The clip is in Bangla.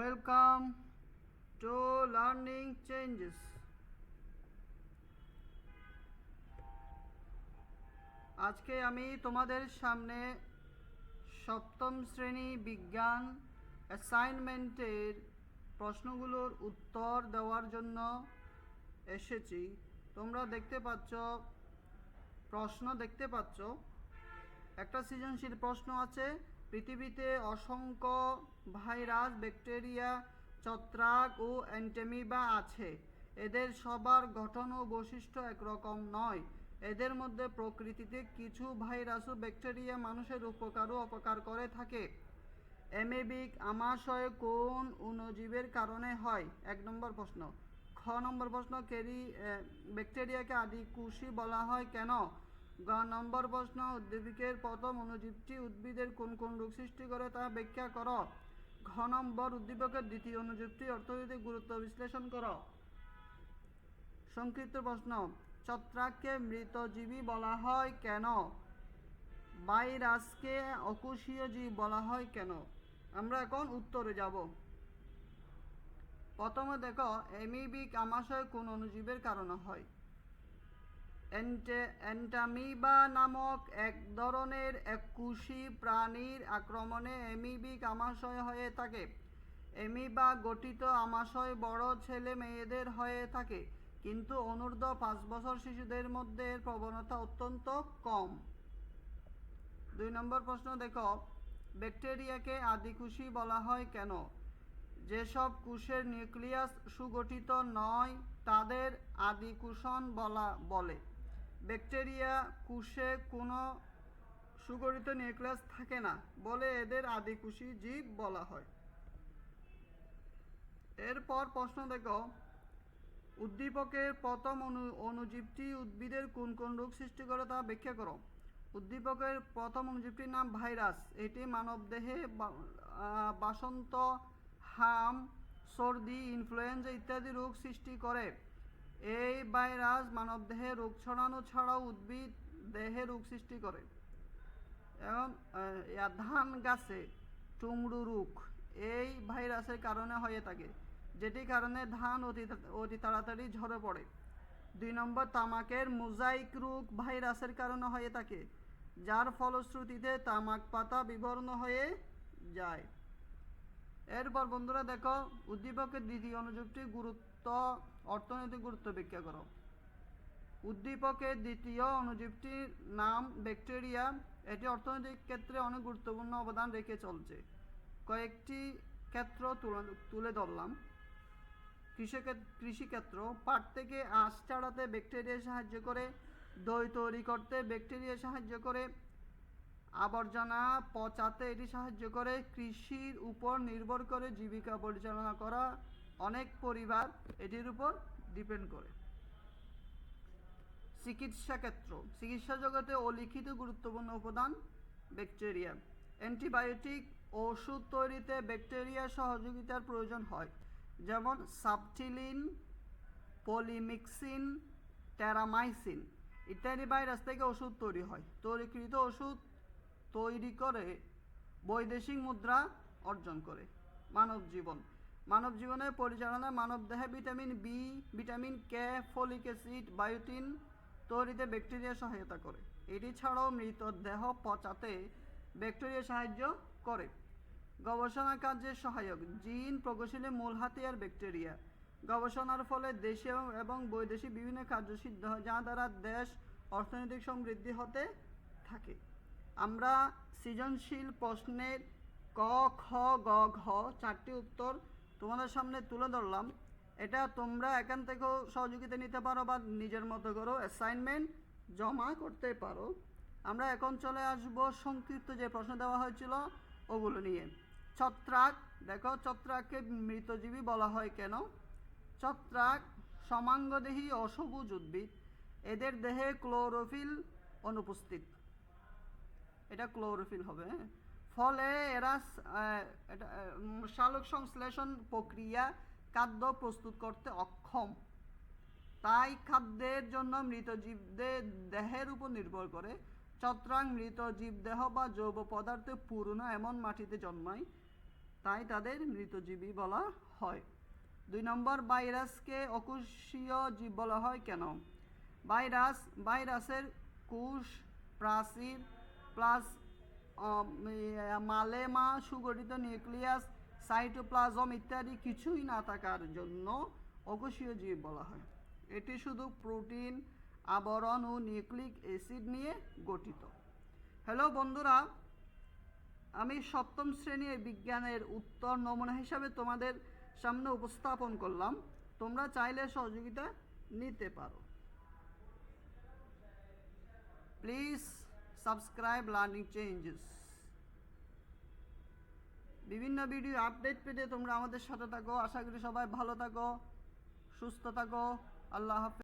Welcome to Learning Changes. আজকে আমি তোমাদের সামনে সপ্তম শ্রেণি বিজ্ঞান অ্যাসাইনমেন্টের প্রশ্নগুলোর উত্তর দেওয়ার জন্য এসেছি। তোমরা দেখতে পাচ্ছ, প্রশ্ন দেখতে পাচ্ছ। একটা সৃজনশীল প্রশ্ন আছে। পৃথিবীতে অসংখ্য ভাইরাস, ব্যাকটেরিয়া, ছত্রাক ও অ্যান্টেমিবা আছে। এদের সবার গঠন ও বৈশিষ্ট্য একরকম নয়। এদের মধ্যে প্রকৃতিতে কিছু ভাইরাস ও ব্যাকটেরিয়া মানুষের উপকার ও অপকার করে থাকে। অ্যামেবিক আমাশয় কোন অণুজীবের কারণে হয়? এক নম্বর প্রশ্ন। খ নম্বর প্রশ্ন, কেরি ব্যাকটেরিয়াকে আদি কুশি বলা হয় কেন? গ নম্বর প্রশ্ন উদ্ভিদের প্রথম অনুজীবটি উদ্ভিদের কোন কোন রোগ সৃষ্টি করে তা ব্যাখ্যা করো। ঘ নম্বর, উদ্দীপকের দ্বিতীয় অণুজীবটি অর্থনৈতিক গুরুত্ব বিশ্লেষণ করো। সংক্ষিপ্ত প্রশ্ন, ছত্রাককে মৃতজীবী বলা হয় কেন? ভাইরাসকে অকুশীয় জীব বলা হয় কেন? আমরা এখন উত্তরে যাব। প্রথমে দেখো এমিবিক আমাশয় কোন অনুজীবের কারণে হয়? অ্যান্টামিবা নামক এক ধরনের একুশি প্রাণীর আক্রমণে এমিবিক আমাশয় হয়ে থাকে। এমিবা গঠিত আমাশয় বড় ছেলে মেয়েদের হয়ে থাকে, কিন্তু অনূর্ধ্ব পাঁচ বছর শিশুদের মধ্যে এর প্রবণতা অত্যন্ত কম। দুই নম্বর প্রশ্ন দেখো, ব্যাকটেরিয়াকে আদিকুশি বলা হয় কেন? যেসব কুশের নিউক্লিয়াস সুগঠিত নয়, তাদের আদিকুষণ বলা বলে। ব্যাকটেরিয়া কোষে কোনো সুগঠিত নিউক্লিয়াস থাকে না বলে এদের আদিকুশি জীব বলা হয়। এরপর প্রশ্ন দেখো, উদ্দীপকের প্রথম অনু অণুজীবটি উদ্ভিদের কোন কোন রোগ সৃষ্টি করে তা ব্যাখ্যা করো। উদ্দীপকের প্রথম অনুজীবটির নাম ভাইরাস। এটি মানবদেহে বাসন্ত, হাম, সর্দি, ইনফ্লুয়েঞ্জা ইত্যাদি রোগ সৃষ্টি করে। এই ভাইরাস মানবদেহে রোগ ছড়ানো ছাড়াও উদ্ভিদ দেহে রোগ সৃষ্টি করে। এবং ধান গাছে টুমড়ু রোগ, এই ভাইরাসের কারণে হয়ে থাকে যেটি কারণে ধান অতি অতি তাড়াতাড়ি ঝরে পড়ে। দুই নম্বর, তামাকের মোজাইক রোগ ভাইরাসের কারণে হয়ে থাকে, যার ফলশ্রুতিতে তামাক পাতা বিবর্ণ হয়ে যায়। এরপর বন্ধুরা দেখো, উদ্দীপকের দ্বিতীয় অনুযুক্তি গুরুত্ব, অর্থনৈতিক গুরুত্ব ব্যাখ্যা করো। উদ্দীপকের দ্বিতীয় অণুজীবটির নাম ব্যাকটেরিয়া। এটি অর্থনৈতিক ক্ষেত্রে অনেক গুরুত্বপূর্ণ অবদান রেখে চলছে। কয়েকটি ক্ষেত্র তুলে- ধরলাম। কৃষিক্ষেত- কৃষিক্ষেত্র, পাট থেকে আঁশ ছাড়াতে ব্যাকটেরিয়া সাহায্য করে, দই তৈরি করতে ব্যাকটেরিয়া সাহায্য করে আবর্জনা পচাতে এটি সাহায্য করে। কৃষির উপর নির্ভর করে জীবিকা পরিচালনা করা অনেক পরিবার এটির উপর ডিপেন্ড করে। চিকিৎসা ক্ষেত্র। চিকিৎসা জগতে অলিখিত গুরুত্বপূর্ণ উপাদান ব্যাকটেরিয়া। অ্যান্টিবায়োটিক ওষুধ তৈরিতে ব্যাকটেরিয়ার সহযোগিতার প্রয়োজন হয়, যেমন সাবটিলিন পলিমিক্সিন ট্যারামাইসিন ইত্যাদি ভাইরাস থেকে ওষুধ তৈরি হয়। তৈরিকৃত ওষুধ তৈরি করে বৈদেশিক মুদ্রা অর্জন করে। মানব জীবন। মানব জীবনের পরিচালনায় মানব দেহে vitamin B vitamin K folic acid, biotin তৈরিতে ব্যাকটেরিয়া সহায়তা করে। এটি ছাড়াও মৃত দেহ পচাতে ব্যাকটেরিয়া সাহায্য করে। গবেষণা কাজে সহায়ক। জিন প্রকৌশলী মূল হাতিয়ার ব্যাকটেরিয়া। গবেষণার ফলে দেশে এবং- এবং বৈদেশিক বিভিন্ন কার্য সিদ্ধ হয় যা দ্বারা দেশ অর্থনৈতিক সমৃদ্ধি হতে থাকে। আমরা সৃজনশীল প্রশ্নের ক, খ, গ, ঘ চারটি উত্তর তোমাদের সামনে তুলে ধরলাম। এটা তোমরা এখান থেকেও সহযোগিতা নিতে পারো বা নিজের মতো করো অ্যাসাইনমেন্ট জমা করতে পারো। আমরা এখন চলে আসব সংক্ষিপ্ত যে প্রশ্ন দেওয়া হয়েছিল ওগুলো নিয়ে। ছত্রাক, দেখো ছত্রাককে মৃতজীবী বলা হয় কেন? ছত্রাক সমাঙ্গদেহী অসবুজ উদ্ভিদ। এদের দেহে ক্লোরোফিল অনুপস্থিত। এটা ক্লোরোফিল হবে হ্যাঁ? ফলে এরা এটা সালোক সংশ্লেষণ প্রক্রিয়া খাদ্য প্রস্তুত করতে অক্ষম। তাই খাদ্যের জন্য মৃত জীবদের দেহের উপর নির্ভর করে। ছত্রাক মৃত জীবদেহ বা জৈব পদার্থে পুরনো এমন মাটিতে জন্মায়, তাই তাদের মৃতজীবী বলা হয়। দুই নম্বর, ভাইরাসকে অকুশীয় জীব বলা হয় কেন? ভাইরাস, ভাইরাসের কুশ, প্রাচীর প্লাস মালেমা, সুগঠিত নিউক্লিয়াস, সাইটোপ্লাজম ইত্যাদি কিছুই না থাকার জন্য অকোষীয় জীব বলা হয়। এটি শুধু প্রোটিন, আবরণ ও নিউক্লিক অ্যাসিড নিয়ে গঠিত। হ্যালো বন্ধুরা, আমি সপ্তম শ্রেণির বিজ্ঞানের উত্তর নমুনা হিসাবে তোমাদের সামনে উপস্থাপন করলাম। তোমরা চাইলে সহযোগিতা নিতে পারো। প্লিজ সাবস্ক্রাইব লার্নিং চেঞ্জেস বিভিন্ন ভিডিও আপডেট পেতে তোমরা আমাদের সাথে থাকো। আশা করি সবাই ভালো থাকো, সুস্থ থাকো। আল্লাহ হাফেজ।